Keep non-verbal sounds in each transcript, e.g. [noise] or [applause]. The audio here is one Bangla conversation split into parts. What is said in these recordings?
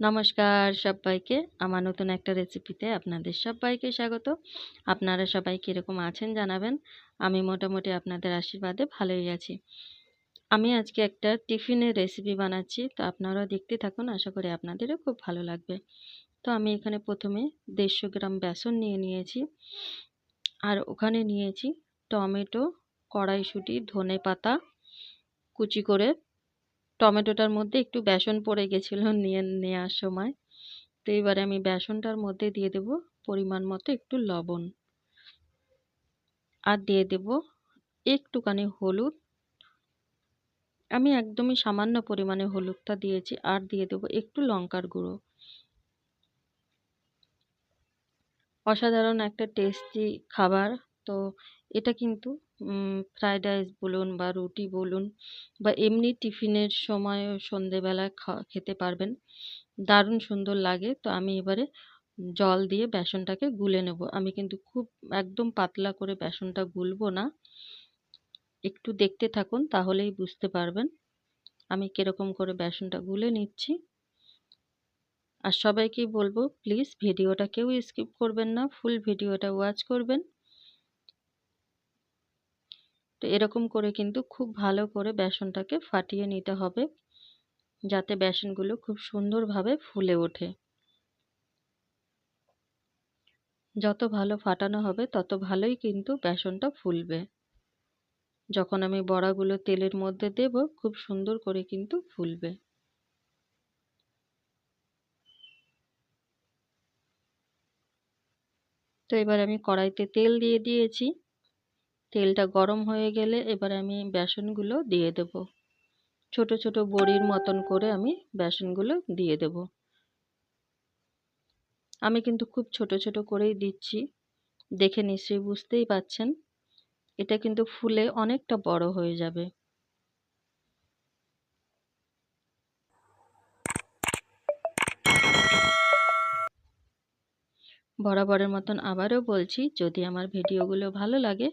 নমস্কার সবাইকে। আমার নতুন একটা রেসিপিতে আপনাদের সবাইকে স্বাগত। আপনারা সবাই কীরকম আছেন জানাবেন। আমি মোটামুটি আপনাদের আশীর্বাদে ভালোই আছি। আমি আজকে একটা টিফিনের রেসিপি বানাচ্ছি। তো আপনারাও দেখতে থাকুন, আশা করি আপনাদেরও খুব ভালো লাগবে। তো আমি এখানে প্রথমে দেড়শো গ্রাম বেসন নিয়ে নিয়েছি। আর ওখানে নিয়েছি টমেটো, কড়াইশুঁটি ধনে পাতা কুচি করে টমেটোটার মধ্যে একটু বেসন পড়ে গেছিল [laughs] নিয়ে নেওয়ার সময়। তো এবারে আমি বেসনটার মধ্যে দিয়ে দেব পরিমাণ মতো একটু লবণ। আর দিয়ে দেব একটুখানি হলুদ। আমি একদমই সামান্য পরিমাণে হলুদটা দিয়েছি, আর দিয়ে দেব একটু লঙ্কার গুঁড়ো। অসাধারণ একটা টেস্টি খাবার। তো এটা কিন্তু ফ্রায়েড রাইস বলুন বা রুটি বলুন বা এমনি টিফিনের সময় সন্ধেবেলা খেতে পারবেন। দারুণ সুন্দর লাগে। তো আমি এবারে জল দিয়ে বেসনটাকে গুলে নেব। আমি কিন্তু খুব একদম পাতলা করে বেসনটা গুলবো না। একটু দেখতে থাকুন, তাহলেই বুঝতে পারবেন আমি কীরকম করে বেসনটা গুলে নিচ্ছি। আর সবাইকেই বলব প্লিজ ভিডিওটা কেউ স্কিপ করবেন না ফুল ভিডিওটা ওয়াচ করবেন। তো এরকম করে কিন্তু খুব ভালো করে বেসনটাকে ফাটিয়ে নিতে হবে, যাতে বেসনগুলো খুব সুন্দরভাবে ফুলে ওঠে। যত ভালো ফাটানো হবে, তত ভালোই কিন্তু বেসনটা ফুলবে। যখন আমি বড়াগুলো তেলের মধ্যে দেব, খুব সুন্দর করে কিন্তু ফুলবে। তো এবার আমি কড়াইতে তেল দিয়ে দিয়েছি। তেলটা গরম হয়ে গেলে এবার আমি বেসনগুলো দিয়ে দেব। ছোট ছোট বড়ির মতন করে আমি বেসনগুলো দিয়ে দেব। আমি কিন্তু খুব ছোট ছোট করেই দিচ্ছি। দেখে নিশ্চয়ই বুঝতেই পাচ্ছেন, এটা কিন্তু ফুলে অনেকটা বড় হয়ে যাবে। বরাবরের মতন আবারও বলছি, যদি আমার ভিডিওগুলো ভালো লাগে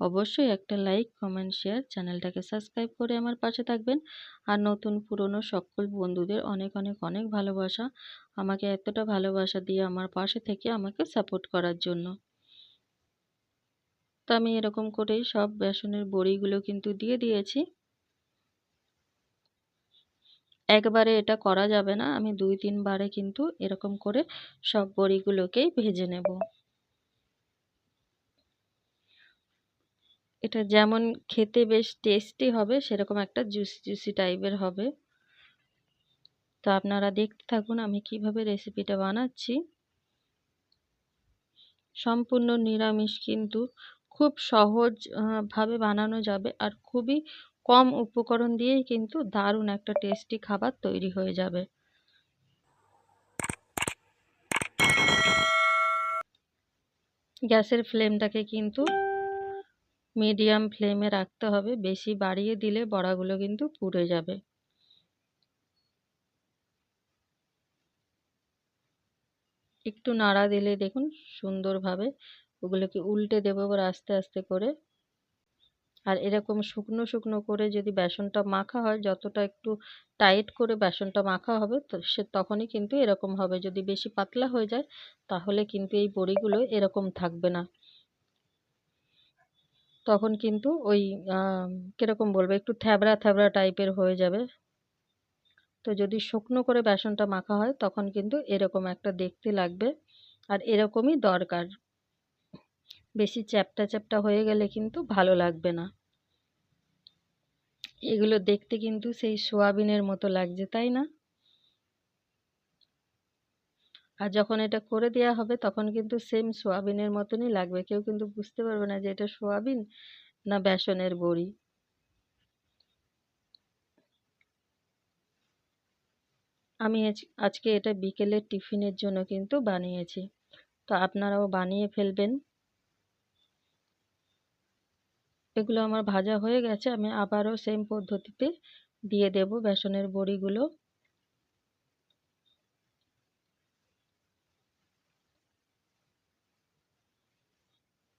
অবশ্যই একটা লাইক কমেন্ট শেয়ার চ্যানেলটাকে সাবস্ক্রাইব করে আমার পাশে থাকবেন। আর নতুন পুরনো সকল বন্ধুদের অনেক অনেক অনেক ভালোবাসা। আমাকে এতটা ভালোবাসা দিয়ে আমার পাশে থেকে আমাকে সাপোর্ট করার জন্য। তো আমি এরকম করেই সব বেসনের বড়িগুলো কিন্তু দিয়ে দিয়েছি। একবারে এটা করা যাবে না। আমি দুই, তিনবারে কিন্তু এরকম করে সব বড়িগুলোকেই ভেজে নেব। এটা যেমন খেতে বেশ টেস্টি হবে, সেরকম একটা জুসি জুসি টাইপের হবে। তো আপনারা দেখতে থাকুন আমি কীভাবে রেসিপিটা বানাচ্ছি। সম্পূর্ণ নিরামিষ কিন্তু খুব সহজ ভাবে বানানো যাবে আর খুবই কম উপকরণ দিয়েই কিন্তু দারুণ একটা টেস্টি খাবার তৈরি হয়ে যাবে। গ্যাসের ফ্লেমটাকে কিন্তু মিডিয়াম ফ্লেমে রাখতে হবে। বেশি বাড়িয়ে দিলে বড়াগুলো কিন্তু পুড়ে যাবে। একটু নাড়া দিলে দেখুন সুন্দরভাবে ওগুলোকে উল্টে দেবো এবার আস্তে আস্তে করে। আর এরকম শুকনো শুকনো করে যদি বেসনটা মাখা হয়, যতটা একটু টাইট করে বেসনটা মাখা হবে, তো সে তখনই কিন্তু এরকম হবে। যদি বেশি পাতলা হয়ে যায়, তাহলে কিন্তু এই বড়িগুলো এরকম থাকবে না। তখন কিন্তু ওই কীরকম বলব, একটু থ্যাবড়া থ্যাবড়া টাইপের হয়ে যাবে। তো যদি শুকনো করে বেসনটা মাখা হয়, তখন কিন্তু এরকম একটা দেখতে লাগবে। আর এরকমই দরকার। বেশি চ্যাপটা চ্যাপটা হয়ে গেলে কিন্তু ভালো লাগবে না। এগুলো দেখতে কিন্তু সেই সোয়াবিনের মতো লাগছে, তাই না? আর যখন এটা করে দেওয়া হবে তখন কিন্তু সেম সোয়াবিনের মতনই লাগবে। কেউ কিন্তু বুঝতে পারবে না যে এটা সোয়াবিন না বেসনের বড়ি। আমি আজকে এটা বিকেলের টিফিনের জন্য কিন্তু বানিয়েছি। তো আপনারাও বানিয়ে ফেলবেন। এগুলো আমার ভাজা হয়ে গেছে, আমি আবারও সেম পদ্ধতিতে দিয়ে দেব বেসনের বড়িগুলো।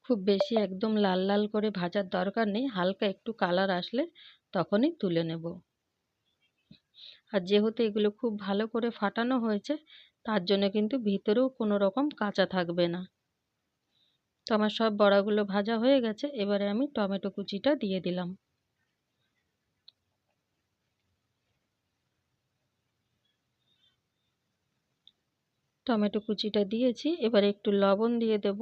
খুব বেশি একদম লাল লাল করে ভাজার দরকার নেই, হালকা একটু কালার আসলে তখনই তুলে নেব। আর যেহেতু এগুলো খুব ভালো করে ফাটানো হয়েছে, তার জন্য কিন্তু ভিতরেও কোনো রকম কাঁচা থাকবে না। তো আমার সব বড়াগুলো ভাজা হয়ে গেছে, এবারে আমি টমেটো কুচিটা দিয়ে দিলাম। টমেটো কুচিটা দিয়েছি, এবারে একটু লবণ দিয়ে দেব।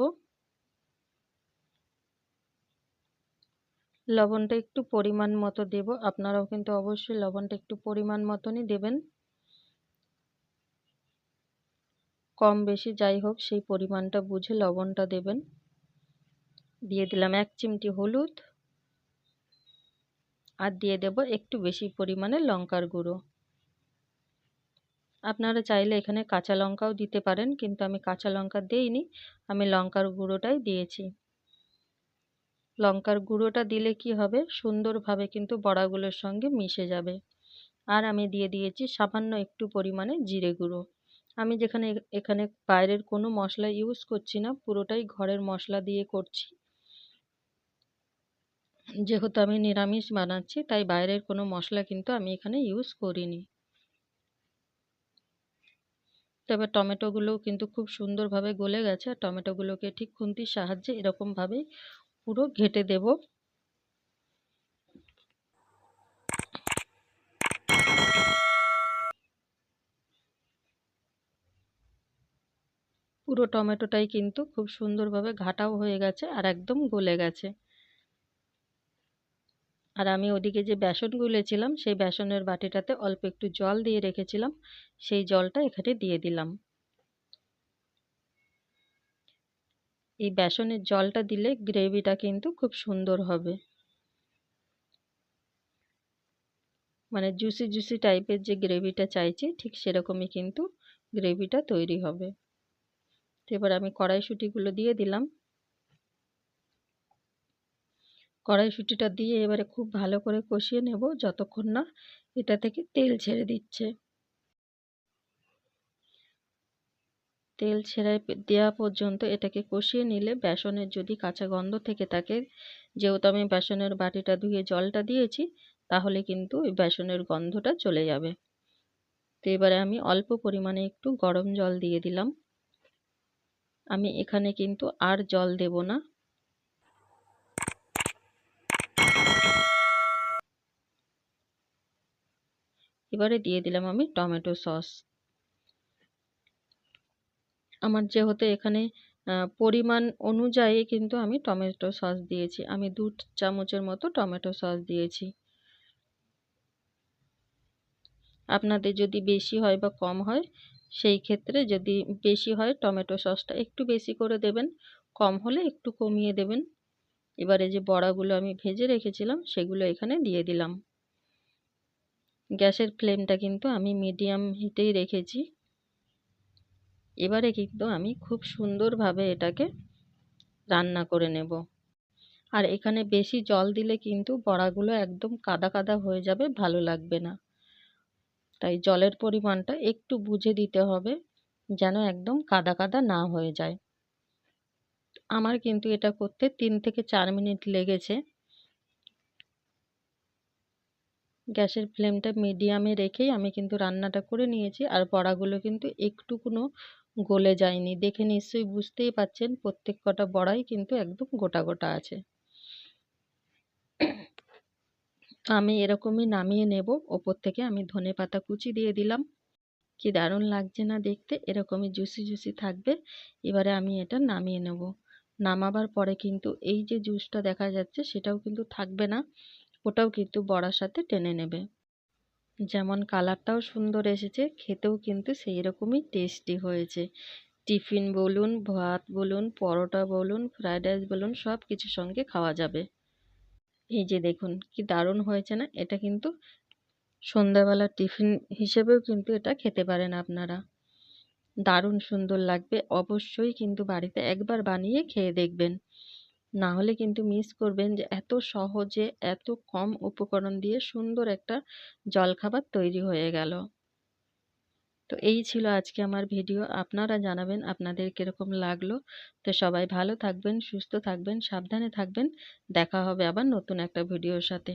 লবণটা একটু পরিমাণ মতো দেব। আপনারাও কিন্তু অবশ্যই লবণটা একটু পরিমাণ মতনই দেবেন। কম বেশি যাই হোক, সেই পরিমাণটা বুঝে লবণটা দেবেন। দিয়ে দিলাম এক চিমটি হলুদ। আর দিয়ে দেব একটু বেশি পরিমাণে লঙ্কার গুঁড়ো। আপনারা চাইলে এখানে কাঁচা লঙ্কাও দিতে পারেন, কিন্তু আমি কাঁচা লঙ্কা দেইনি। আমি লঙ্কার গুঁড়োটাই দিয়েছি। লঙ্কার গুঁড়োটা দিলে কি হবে? সুন্দরভাবে কিন্তু বড়াগুলোর সঙ্গে মিশে যাবে। আর আমি দিয়ে দিয়েছি সামান্য একটু পরিমাণে জিরে গুঁড়ো। আমি যেখানে এখানে বাইরের কোনো মশলা ইউজ করছি না, পুরোটাই ঘরের মশলা দিয়ে করছি। যেহেতু আমি নিরামিষ বানাচ্ছি, তাই বাইরের কোনো মশলা কিন্তু আমি এখানে ইউজ করিনি। তবে টমেটোগুলোও কিন্তু খুব সুন্দরভাবে গলে গেছে, আর টমেটোগুলোকে ঠিক খুন্তির সাহায্যে এরকমভাবেই পুরো ঘেটে দেব। পুরো টমেটোটাই কিন্তু খুব সুন্দরভাবে ঘাটাও হয়ে গেছে আর একদম গলে গেছে। আর আমি ওদিকে যে বেসন গুলেছিলাম সেই বেসনের বাটিটাতে অল্প একটু জল দিয়ে রেখেছিলাম। সেই জলটা এখানে দিয়ে দিলাম। এই বেসনের জলটা দিলে গ্রেভিটা কিন্তু খুব সুন্দর হবে। মানে জুসি জুসি টাইপের যে গ্রেভিটা চাইছি, ঠিক সেরকমই কিন্তু গ্রেভিটা তৈরি হবে। এবার আমি কড়াইশুঁটিগুলো দিয়ে দিলাম। কড়াইশুঁটিটা দিয়ে এবারে খুব ভালো করে কষিয়ে নেব, যতক্ষণ না এটা থেকে তেল ছেড়ে দিচ্ছে। তেল ছেড়ে দেওয়া পর্যন্ত এটাকে কষিয়ে নিলে বেসনের যদি কাঁচা গন্ধ থেকে থাকে, যেহেতু আমি বেসনের বাটিটা ধুয়ে জলটা দিয়েছি, তাহলে কিন্তু ওই বেসনের গন্ধটা চলে যাবে। তো এবারে আমি অল্প পরিমাণে একটু গরম জল দিয়ে দিলাম। আমি এখানে কিন্তু আর জল দেব না। এবারে দিয়ে দিলাম আমি টমেটো সস। আমার যেহেতু এখানে পরিমাণ অনুযায়ী কিন্তু আমি টমেটো সস দিয়েছি। আমি দু চামচের মতো টমেটো সস দিয়েছি। আপনাদের যদি বেশি হয় বা কম হয়, সেই ক্ষেত্রে যদি বেশি হয় টমেটো সসটা একটু বেশি করে দেবেন, কম হলে একটু কমিয়ে দেবেন। এবারে যে বড়াগুলো আমি ভেজে রেখেছিলাম, সেগুলো এখানে দিয়ে দিলাম। গ্যাসের ফ্লেমটা কিন্তু আমি মিডিয়াম হিটেই রেখেছি। এবারে কিন্তু আমি খুব সুন্দরভাবে এটাকে রান্না করে নেব। আর এখানে বেশি জল দিলে কিন্তু বড়াগুলো একদম কাদা কাদা হয়ে যাবে, ভালো লাগবে না। তাই জলের পরিমাণটা একটু বুঝে দিতে হবে যেন একদম কাদা কাদা না হয়ে যায়। আমার কিন্তু এটা করতে তিন থেকে চার মিনিট লেগেছে। গ্যাসের ফ্লেমটা মিডিয়ামে রেখেই আমি কিন্তু রান্নাটা করে নিয়েছি। আর বড়াগুলো কিন্তু একটুকুনো গলে যায়নি। দেখে নিশ্চয়ই বুঝতেই পাচ্ছেন প্রত্যেক কটা বড়াই কিন্তু একদম গোটা গোটা আছে। আমি এরকমই নামিয়ে নেব। ওপর থেকে আমি ধনে পাতা কুচি দিয়ে দিলাম। কি দারুণ লাগছে না দেখতে, এরকমই জুসি জুসি থাকবে। এবারে আমি এটা নামিয়ে নেব। নামাবার পরে কিন্তু এই যে জুসটা দেখা যাচ্ছে সেটাও কিন্তু থাকবে না। ওটাও কিন্তু বড়ার সাথে টেনে নেবে। যেমন কালারটাও সুন্দর এসেছে, খেতেও কিন্তু সেই রকমই টেস্টি হয়েছে। টিফিন বলুন, ভাত বলুন, পরোটা বলুন ফ্রায়েড রাইস বলুন সব কিছুর সঙ্গে খাওয়া যাবে। এই যে দেখুন, কি দারুণ হয়েছে না? এটা কিন্তু সন্ধ্যাবেলা টিফিন হিসেবেও কিন্তু এটা খেতে পারেন আপনারা। দারুণ সুন্দর লাগবে, অবশ্যই কিন্তু বাড়িতে একবার বানিয়ে খেয়ে দেখবেন। না হলে কিন্তু মিস করবেন যে এত সহজে এত কম উপকরণ দিয়ে সুন্দর একটা জলখাবার তৈরি হয়ে গেল। তো এই ছিল আজকে আমার ভিডিও আপনারা জানাবেন আপনাদের কীরকম লাগল। তো সবাই ভালো থাকবেন, সুস্থ থাকবেন, সাবধানে থাকবেন। দেখা হবে আবার নতুন একটা ভিডিওর সাথে।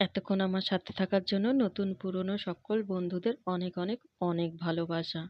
এতক্ষণ আমার সাথে থাকার জন্য নতুন পুরনো সকল বন্ধুদের অনেক অনেক অনেক ভালোবাসা।